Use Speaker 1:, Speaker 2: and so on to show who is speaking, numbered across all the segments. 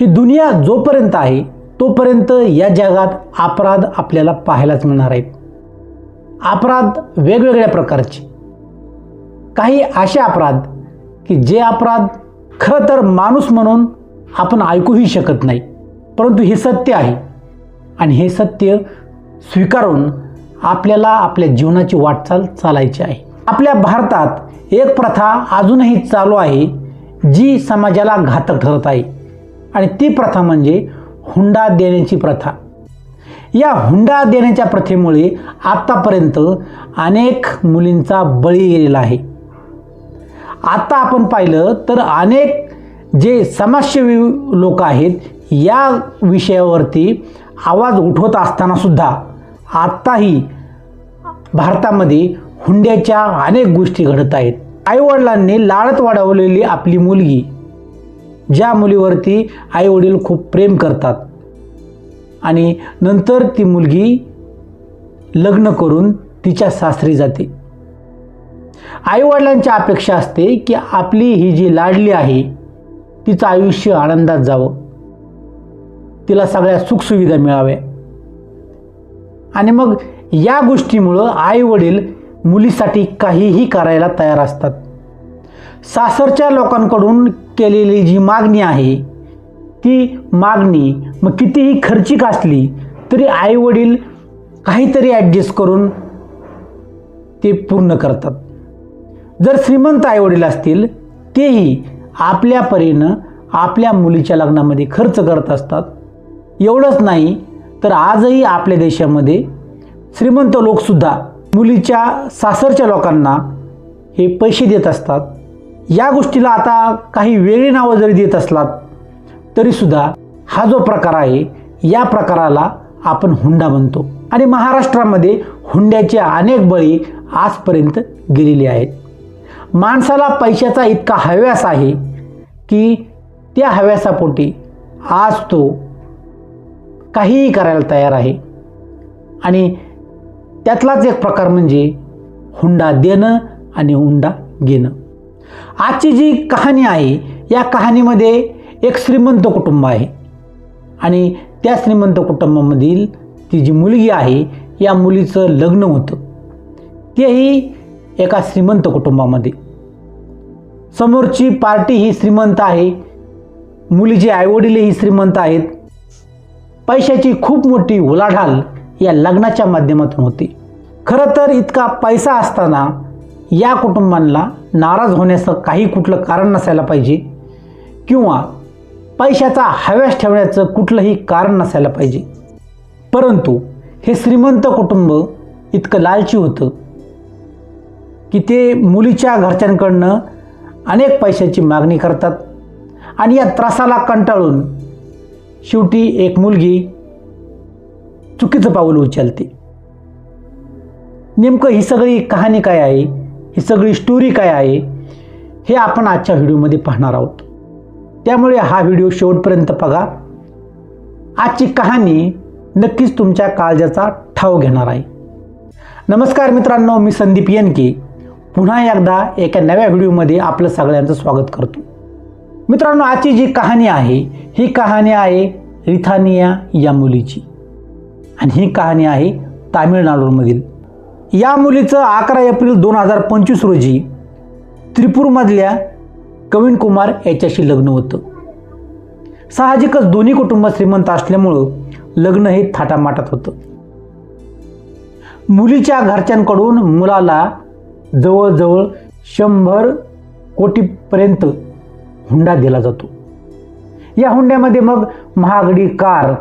Speaker 1: ही दुनिया जोपर्यंत आहे तोपर्यंत या जगात अपराध आपल्याला पाहायलाच मिळणार आहेत. अपराध वेगवेगळ्या प्रकारचे. काही असे अपराध की जे अपराध खरं तर माणूस म्हणून आपण ऐकूही शकत नाही परंतु हे सत्य आहे. आणि हे सत्य स्वीकारून आपल्याला आपल्या जीवनाची वाटचाल चालायची आहे. आपल्या भारतात एक प्रथा अजूनही चालू आहे जी समाजाला घातक ठरत आहे. आणि ती प्रथा म्हणजे हुंडा देण्याची प्रथा. या हुंडा देण्याच्या प्रथेमुळे आत्तापर्यंत अनेक मुलींचा बळी गेलेला आहे. आत्ता आपण पाहिलं तर अनेक जे समाजसेवी लोक आहेत या विषयावरती आवाज उठवत असतानासुद्धा आत्ताही भारतामध्ये हुंड्याच्या अनेक गोष्टी घडत आहेत. आईवडिलांनी लाळत वाढवलेली आपली मुलगी ज्या मुलीवरती आईवडील खूप प्रेम करतात आणि नंतर ती मुलगी लग्न करून तिच्या सासरी जाते. आईवडिलांची अपेक्षा असते की आपली ही जी लाडली आहे तिचं आयुष्य आनंदात जावं. तिला सगळ्या सुखसुविधा मिळाव्या. आणि मग या गोष्टीमुळं आईवडील मुलीसाठी काहीही करायला तयार असतात. सासरच्या लोकांकडून केलेली जी मागणी आहे ती मागणी मग कितीही खर्चिक असली तरी आई वडील काहीतरी ॲडजस्ट करून ते पूर्ण करतात. जर श्रीमंत आईवडील असतील तेही आपल्या परीनं आपल्या मुलीच्या लग्नामध्ये खर्च करत असतात. एवढंच नाही तर आजही आपल्या देशामध्ये श्रीमंत लोकसुद्धा मुलीच्या सासरच्या लोकांना हे पैसे देत असतात. या गोष्टीला आता काही वेगळी नावं जरी देत असलात तरीसुद्धा हा जो प्रकार आहे या प्रकाराला आपण हुंडा म्हणतो. आणि महाराष्ट्रामध्ये हुंड्याचे अनेक बळी आजपर्यंत गेलेले आहेत. माणसाला पैशाचा इतका हव्यास आहे की त्या हव्यासापोटी आज तो काहीही करायला तयार आहे. आणि त्यातलाच एक प्रकार म्हणजे हुंडा देणं आणि हुंडा घेणं. आजची जी कहाणी आहे या कहाणीमध्ये एक श्रीमंत कुटुंब आहे. आणि त्या श्रीमंत कुटुंबामधील ती जी मुलगी आहे या मुलीचं लग्न होतं. तेही एका श्रीमंत कुटुंबामध्ये. समोरची पार्टी ही श्रीमंत आहे मुलीचे आईवडीलही श्रीमंत आहेत. पैशाची खूप मोठी उलाढाल या लग्नाच्या माध्यमातून होते. खरं तर इतका पैसा असताना या कुटुंबांना नाराज होण्याचं काही कुठलं कारण नसायला पाहिजे किंवा पैशाचा हव्यास ठेवण्याचं कुठलंही कारण नसायला पाहिजे. परंतु हे श्रीमंत कुटुंब इतकं लालची होतं की ते मुलीच्या घरच्यांकडनं अनेक पैशाची मागणी करतात आणि या त्रासाला कंटाळून शेवटी एक मुलगी चुकीचं पाऊल उचलते. नेमकं ही सगळी कहाणी काय आहे? ही सगळी स्टोरी काय आहे हे आपण आजच्या व्हिडिओमध्ये पाहणार आहोत. त्यामुळे हा व्हिडिओ शेवटपर्यंत बघा. आजची कहाणी नक्कीच तुमच्या काळजाचा ठाव घेणार आहे. नमस्कार मित्रांनो मी संदीप येनके पुन्हा एकदा एका नव्या व्हिडिओमध्ये आपलं सगळ्यांचं स्वागत करतो. मित्रांनो आजची जी कहाणी आहे ही कहाणी आहे रिथानिया या मुलीची. आणि ही कहाणी आहे तामिळनाडूमधील या मुलीचं अकरा एप्रिल दोन हजार पंचवीस रोजी त्रिपूरमधल्या कविन कुमार याच्याशी लग्न होतं. साहजिकच दोन्ही कुटुंब श्रीमंत असल्यामुळं लग्न हे थाटामाटात होतं. मुलीच्या घरच्यांकडून मुलाला जवळजवळ शंभर कोटीपर्यंत हुंडा दिला जातो. या हुंड्यामध्ये मग महागडी कार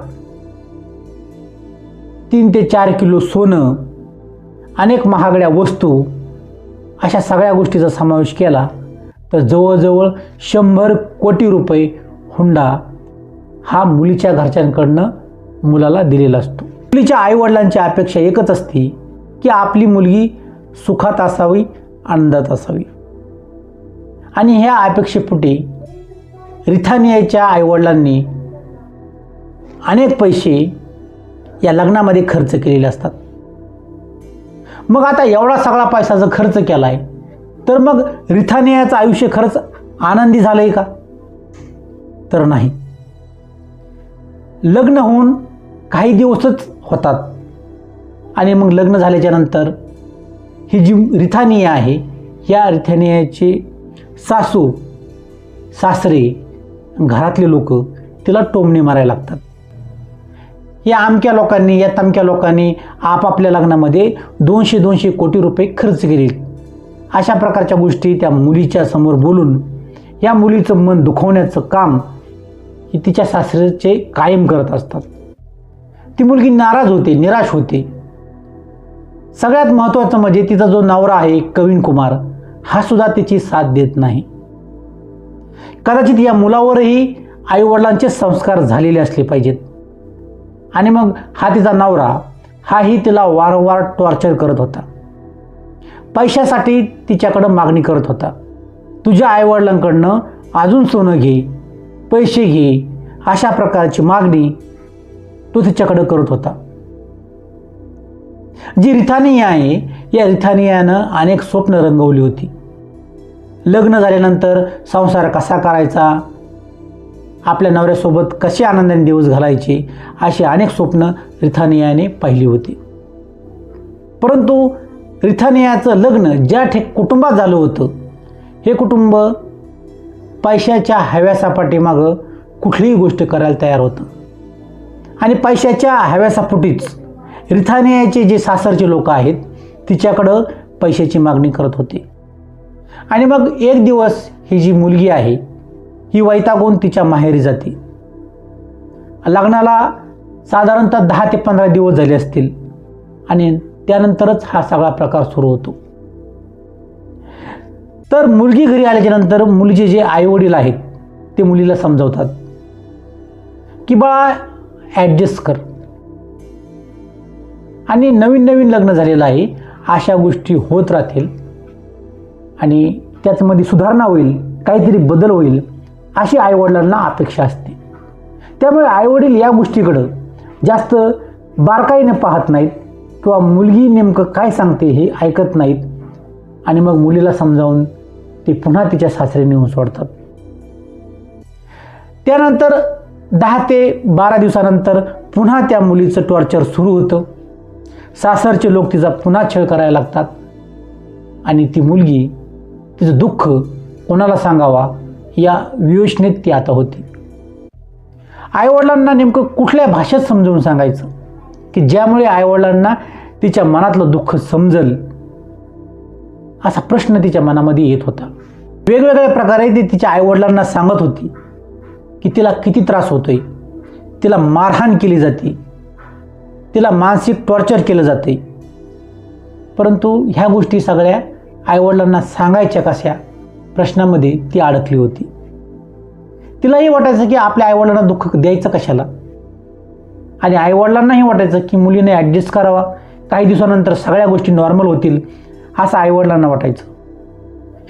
Speaker 1: तीन ते चार किलो सोनं अनेक महागड्या वस्तू अशा सगळ्या गोष्टीचा समावेश केला तर जवळजवळ शंभर कोटी रुपये हुंडा हा मुलीच्या घरच्यांकडनं मुलाला दिलेला असतो. मुलीच्या आईवडिलांची अपेक्षा एकच असते की आपली मुलगी सुखात असावी आनंदात असावी. आणि ह्या अपेक्षेपुटी रिथानियाच्या आईवडिलांनी अनेक पैसे या लग्नामध्ये खर्च केलेले असतात. मग आता एवढा सगळा पैसा जर खर्च केला आहे तर मग रिथानियाचं आयुष्य खरंच आनंदी झालं आहे का? तर नाही. लग्न होऊन काही दिवसच होतात. आणि मग लग्न झाल्याच्यानंतर ही जी रिथानिया आहे या रिथानियाचे सासू सासरे घरातले लोक तिला टोमणे मारायला लागतात. या आमक्या लोकांनी या तमक्या लोकांनी आपापल्या लग्नामध्ये दोनशे दोनशे कोटी रुपये खर्च केले. अशा प्रकारच्या गोष्टी त्या मुलीच्या समोर बोलून या मुलीचं मन दुखवण्याचं काम हे तिच्या सासऱ्याचे कायम करत असतात. ती मुलगी नाराज होते निराश होते. सगळ्यात महत्त्वाचं म्हणजे तिचा जो नवरा आहे कवीन कुमार हा सुद्धा तिची साथ देत नाही. कदाचित या मुलावरही आईवडिलांचे संस्कार झालेले असले पाहिजेत. आणि मग हा तिचा नवरा हाही तिला वारंवार टॉर्चर करत होता. पैशासाठी तिच्याकडं मागणी करत होता. तुझ्या आईवडिलांकडनं अजून सोनं घे पैसे घे अशा प्रकारची मागणी तो तिच्याकडं करत होता. जी रिथानिया आहे या रिथानियानं अनेक स्वप्न रंगवली होती. लग्न झाल्यानंतर संसार कसा करायचा आपल्या नवऱ्यासोबत कसे आनंदाने दिवस घालायचे अशी अनेक स्वप्न रिथानियाने पाहिली होती. परंतु रिथानियाचं लग्न ज्या ठे कुटुंबात झालं होतं हे कुटुंब पैशाच्या हव्यासापाठीमागं कुठलीही गोष्ट करायला तयार होतं. आणि पैशाच्या हव्यासापोटीच रिथानियाचे जे सासरचे लोक आहेत तिच्याकडं पैशाची मागणी करत होते. आणि मग एक दिवस ही जी मुलगी आहे ही वैतागून तिच्या माहेरी जाते. लग्नाला साधारणतः दहा ते पंधरा दिवस झाले असतील आणि त्यानंतरच हा सगळा प्रकार सुरू होतो. तर मुलगी घरी आल्याच्यानंतर मुलीचे जे आईवडील आहेत ते मुलीला समजवतात की बाळा ॲडजस्ट कर. आणि नवीन नवीन लग्न झालेलं आहे अशा गोष्टी होत राहतील आणि त्याचमध्ये सुधारणा होईल काहीतरी बदल होईल. अशी आईवडिलांना अपेक्षा असते. त्यामुळे आईवडील या गोष्टीकडं जास्त बारकाईने पाहत नाहीत किंवा मुलगी नेमकं काय सांगते हे ऐकत नाहीत आणि मग मुलीला समजावून ते पुन्हा तिच्या सासरे नेऊन सोडतात. त्यानंतर दहा ते बारा दिवसानंतर पुन्हा त्या मुलीचं टॉर्चर सुरू होतं. सासरचे लोक तिचा पुन्हा छळ करायला लागतात आणि ती मुलगी तिचं दुःख कोणाला सांगावा या विवेचनेत ती आता होती. आईवडिलांना नेमकं कुठल्या भाषेत समजवून सांगायचं? की ज्यामुळे आईवडिलांना तिच्या मनातलं दुःख समजल? असा प्रश्न तिच्या मनामध्ये येत होता. वेगवेगळ्या प्रकारे ती तिच्या आईवडिलांना सांगत होती की तिला किती त्रास होतोय? तिला मारहाण केली जाते. तिला मानसिक टॉर्चर केलं जाते. परंतु ह्या गोष्टी सगळ्या आईवडिलांना सांगायच्या कशा? प्रश्नामध्ये ती अडकली होती. तिलाही वाटायचं की आपल्या आईवडिलांना दुःख द्यायचं कशाला? आणि आईवडिलांनाही वाटायचं की मुलीने ॲडजस्ट करावा. काही दिवसानंतर सगळ्या गोष्टी नॉर्मल होतील असं आईवडिलांना वाटायचं.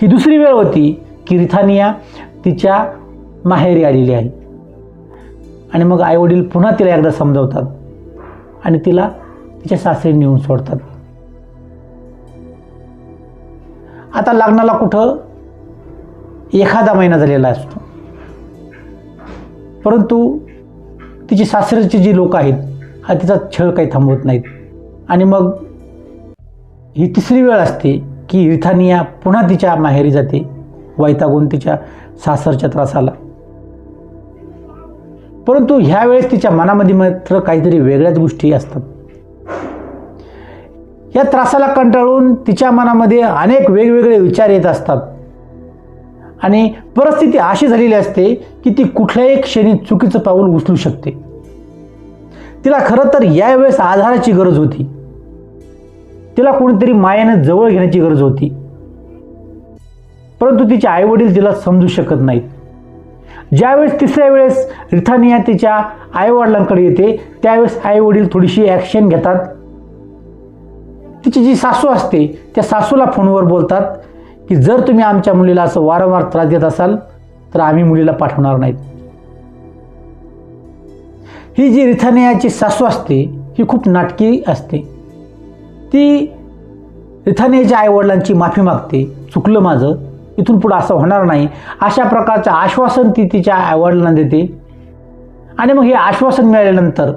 Speaker 1: ही दुसरी वेळ होती की रिथानिया तिच्या माहेरी आलेली आहे आणि मग आईवडील पुन्हा तिला एकदा समजवतात आणि तिला तिच्या सासरी नेऊन सोडतात. आता लग्नाला कुठं एखादा महिना झालेला असतो. परंतु तिची सासऱ्याची जी लोक आहेत हा तिचा छळ काही थांबवत नाहीत. आणि मग ही तिसरी वेळ असते की रिथानिया पुन्हा तिच्या माहेरी जाते वैतागून तिच्या सासरच्या त्रासाला. परंतु ह्यावेळेस तिच्या मनामध्ये मात्र काहीतरी वेगळ्याच गोष्टी असतात. या त्रासाला कंटाळून तिच्या मनामध्ये अनेक वेगवेगळे विचार येत असतात. आणि परिस्थिती अशी झालेली असते की ती कुठल्याही क्षणी चुकीचं पाऊल उचलू शकते. तिला खरं तर यावेळेस आधाराची गरज होती. तिला कोणीतरी मायाने जवळ घेण्याची गरज होती. परंतु तिचे आईवडील तिला समजू शकत नाहीत. ज्यावेळेस तिसऱ्या वेळेस रिथानिया तिच्या आईवडिलांकडे येते त्यावेळेस आईवडील थोडीशी ॲक्शन घेतात. तिची जी सासू असते त्या सासूला फोनवर बोलतात. की जर तुम्ही आमच्या मुलीला असं वारंवार त्रास देत असाल तर आम्ही मुलीला पाठवणार नाहीत. ही जी रिथानियाची सासू असते ही खूप नाटकी असते. ती रिथानियाच्या आईवडिलांची माफी मागते चुकलं माझं इथून पुढं असं होणार नाही. अशा प्रकारचं आश्वासन ती तिच्या आईवडिलांना देते. आणि मग हे आश्वासन मिळाल्यानंतर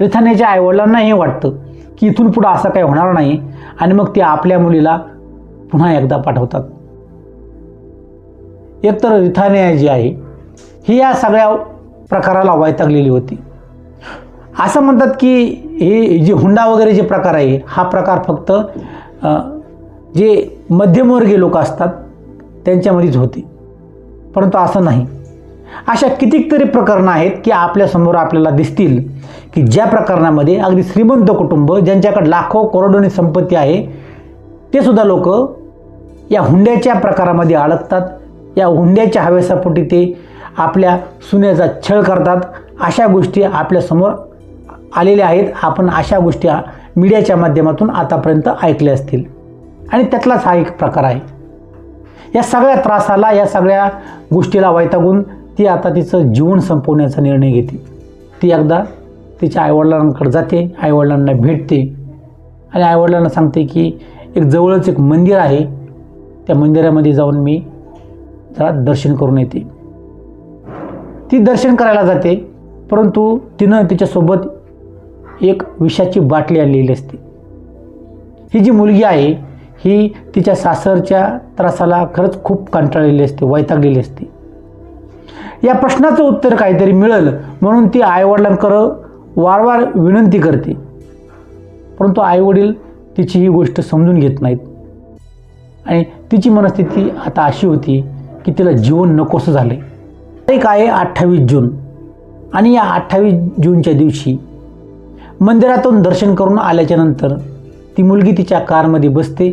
Speaker 1: रिथानेच्या आईवडिलांनाही वाटतं की इथून पुढं असं काही होणार नाही. आणि मग ती आपल्या मुलीला पुन्हा एकदा पाठवतात. एकतर रिथानिया जी आहे ही या सगळ्या प्रकाराला वैतागलेली होती. असं म्हणतात की हे जे हुंडा वगैरे जे प्रकार आहे हा प्रकार फक्त जे मध्यमवर्गीय लोक असतात त्यांच्यामध्येच होते. परंतु असं नाही. अशा कितीतरी प्रकरणं आहेत की आपल्यासमोर आपल्याला दिसतील की ज्या प्रकरणामध्ये अगदी श्रीमंत कुटुंब ज्यांच्याकडे लाखो करोडोनी संपत्ती आहे ते सुद्धा लोक या हुंड्याच्या प्रकारामध्ये अडकतात या हुंड्याच्या हवेसापोटी ते आपल्या सुनेचा छळ करतात. अशा गोष्टी आपल्यासमोर आलेल्या आहेत. आपण अशा गोष्टी मीडियाच्या माध्यमातून आतापर्यंत ऐकल्या असतील. आणि त्यातलाच हा एक प्रकार आहे. या सगळ्या त्रासाला या सगळ्या गोष्टीला वैतागून ती आता तिचं जीवन संपवण्याचा निर्णय घेते. ती एकदा तिच्या आईवडिलांकडे जाते. आईवडिलांना भेटते. आणि आईवडिलांना सांगते की एक जवळच एक मंदिर आहे. त्या मंदिरामध्ये जाऊन मी जरा दर्शन करून येते. ती दर्शन करायला जाते परंतु तिनं तिच्यासोबत एक विषाची बाटली आणलेली असते. ही जी मुलगी आहे ही तिच्या सासरच्या त्रासाला खरंच खूप कंटाळलेली असते वैतागलेली असते. या प्रश्नाचं उत्तर काहीतरी मिळेल म्हणून ती आईवडिलांकडं वारंवार विनंती करते. परंतु आईवडील तिची ही गोष्ट समजून घेत नाहीत. आणि तिची मनस्थिती आता अशी होती की तिला जीवन नकोसं झालं तारीख आहे अठ्ठावीस जून. आणि या अठ्ठावीस जूनच्या दिवशी मंदिरातून दर्शन करून आल्याच्यानंतर ती मुलगी तिच्या कारमध्ये बसते.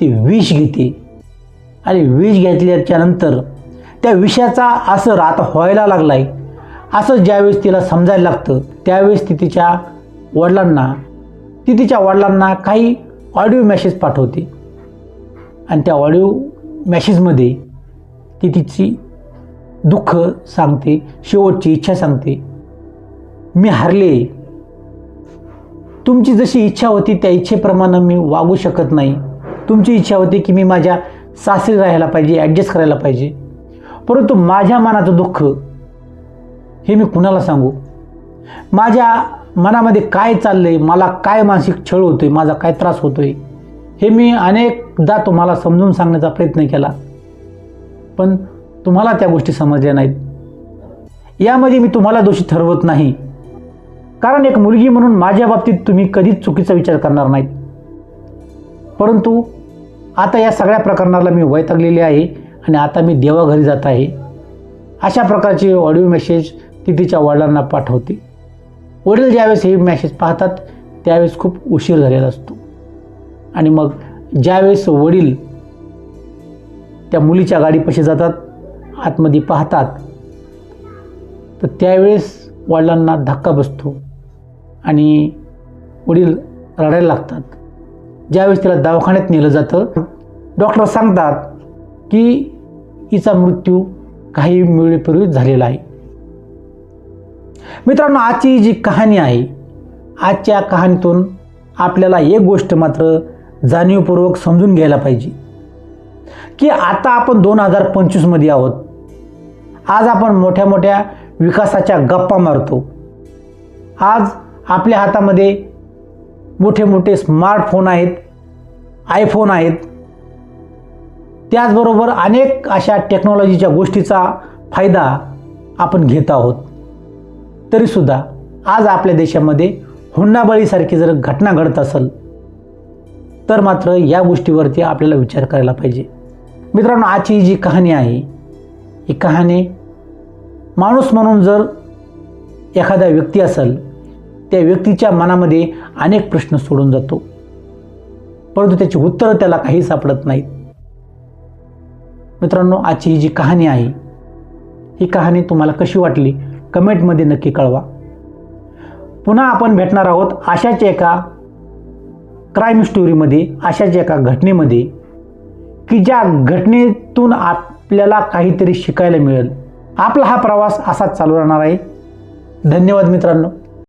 Speaker 1: ती विष घेते. आणि विष घेतल्याच्यानंतर त्या विषाचा असर आता व्हायला लागला आहे असं ज्यावेळेस तिला समजायला लागतं त्यावेळेस ती तिच्या वडिलांना ती तिच्या वडिलांना काही ऑडिओ मेसेज पाठवते. आणि त्या ऑडिओ मॅसेजमध्ये ती तिची दुःख सांगते शेवटची इच्छा सांगते. मी हारले. तुमची जशी इच्छा होती त्या इच्छेप्रमाणे मी वागू शकत नाही. तुमची इच्छा होती की मी माझ्या सासरी राहायला पाहिजे ॲडजस्ट करायला पाहिजे. परंतु माझ्या मनाचं दुःख हे मी कुणाला सांगू? माझ्या मनामध्ये काय चाललं आहे मला काय मानसिक छळ होतो आहे माझा काय त्रास होतो आहे हे मी अनेकदा तुम्हाला समजून सांगण्याचा प्रयत्न केला. पण तुम्हाला त्या गोष्टी समजल्या नाहीत. यामध्ये मी तुम्हाला दोषी ठरवत नाही. कारण एक मुलगी म्हणून माझ्या बाबतीत तुम्ही कधीच चुकीचा विचार करणार नाहीत. परंतु आता या सगळ्या प्रकरणाला मी वैतागलेले आहे आणि आता मी देवाघरी जात आहे. अशा प्रकारचे ऑडिओ मेसेज ती तिच्या वडिलांना पाठवते. वडील ज्यावेळेस हे मेसेज पाहतात त्यावेळेस खूप उशीर झालेला असतो. आणि मग ज्यावेळेस वडील त्या मुलीच्या गाडीपाशी जातात आतमध्ये पाहतात तर त्यावेळेस वडिलांना धक्का बसतो आणि वडील रडायला लागतात. ज्यावेळेस तिला दवाखान्यात नेलं जातं डॉक्टर सांगतात की हिचा मृत्यू काही वेळेपूर्वी झालेला आहे. मित्रांनो आजची जी कहाणी आहे आजच्या कहाणीतून आपल्याला एक गोष्ट मात्र जाणीवपूर्वक समजून घ्यायला पाहिजे. की आता आपण दोन हजार पंचवीसमध्ये आहोत. आज आपण मोठ्या मोठ्या विकासाच्या गप्पा मारतो. आज आपल्या हातामध्ये मोठे मोठे स्मार्टफोन आहेत आयफोन आहेत. त्याचबरोबर अनेक अशा टेक्नॉलॉजीच्या गोष्टीचा फायदा आपण घेत आहोत. तरीसुद्धा आज आपल्या देशामध्ये हुंडाबळीसारखी जर घटना घडत असेल तर मात्र या गोष्टीवरती आपल्याला विचार करायला पाहिजे. मित्रांनो आजची जी कहाणी आहे ही कहाणी माणूस म्हणून जर एखादा व्यक्ती असेल त्या व्यक्तीच्या मनामध्ये अनेक प्रश्न सोडून जातो. परंतु त्याची उत्तरं त्याला काही सापडत नाहीत. मित्रांनो आजची ही जी कहाणी आहे ही कहाणी तुम्हाला कशी वाटली? कमेंटमध्ये नक्की कळवा. पुन्हा आपण भेटणार आहोत अशाच एका क्राईम स्टोरीमध्ये अशाच एका घटनेमध्ये की ज्या घटनेतून आपल्याला काहीतरी शिकायला मिळेल. आपला हा प्रवास असाच चालू राहणार आहे. धन्यवाद मित्रांनो.